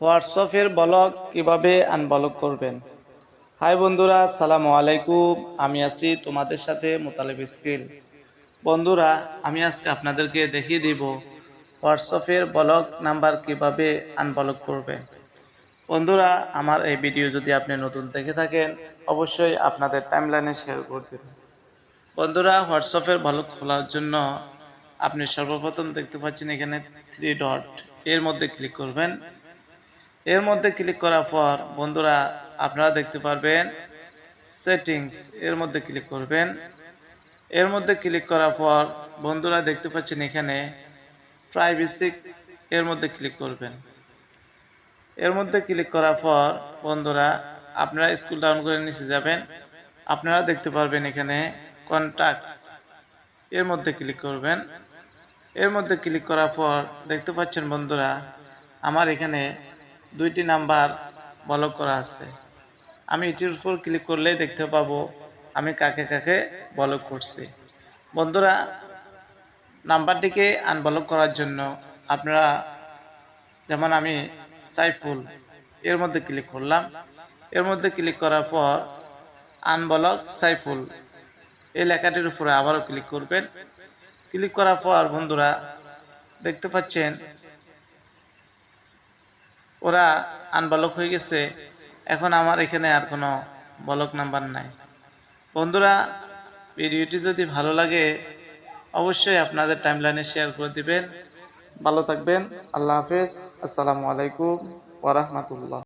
হোয়াটসঅ্যাপের ব্লগ কীভাবে আনব্লক করবেন? হাই বন্ধুরা সালামু আলাইকুম। আমি আছি তোমাদের সাথে মোতালেব স্কিল। বন্ধুরা, আমি আজকে আপনাদেরকে দেখিয়ে দিব হোয়াটসঅ্যাপের ব্লগ নাম্বার কীভাবে আনব্লক করবেন। বন্ধুরা, আমার এই ভিডিও যদি আপনি নতুন দেখে থাকেন, অবশ্যই আপনাদের টাইমলাইনে শেয়ার করে দেবেন। বন্ধুরা, হোয়াটসঅ্যাপের ব্লগ খোলার জন্য আপনি সর্বপ্রথম দেখতে পাচ্ছেন এখানে থ্রি ডট এর মধ্যে ক্লিক করবেন। এর মধ্যে ক্লিক করার পর বন্ধুরা আপনারা দেখতে পারবেন সেটিংস এর মধ্যে ক্লিক করবেন। এর মধ্যে ক্লিক করার পর বন্ধুরা দেখতে পাচ্ছেন এখানে প্রাইভেসি এর মধ্যে ক্লিক করবেন। এর মধ্যে ক্লিক করার পর বন্ধুরা আপনারা স্কুল ডাউন করে নিচে যাবেন। আপনারা দেখতে পারবেন এখানে কন্ট্যাক্টস এর মধ্যে ক্লিক করবেন। এর মধ্যে ক্লিক করার পর দেখতে পাচ্ছেন বন্ধুরা আমার এখানে দুইটি নাম্বার ব্লক করা আছে। আমি এটির উপর ক্লিক করলেই দেখতে পাবো আমি কাকে কাকে ব্লক করছি। বন্ধুরা, নাম্বারটিকে আনব্লক করার জন্য আপনারা যেমন আমি সাইফুল, এর মধ্যে ক্লিক করলাম। এর মধ্যে ক্লিক করার পর আনবলক সাইফুল, এই লেখাটির উপরে আবারও ক্লিক করবেন। ক্লিক করার পর বন্ধুরা, দেখতে পাচ্ছেন ওরা আনবালক হয়ে গেছে। এখন আমার এখানে আর কোনো বলক নাম্বার নাই। বন্ধুরা, ভিডিওটি যদি ভালো লাগে, অবশ্যই আপনাদের টাইম লাইনে শেয়ার করে দিবেন। ভালো থাকবেন। আল্লাহ হাফেজ। আসসালামু আলাইকুম ওরহমতুল্লাহ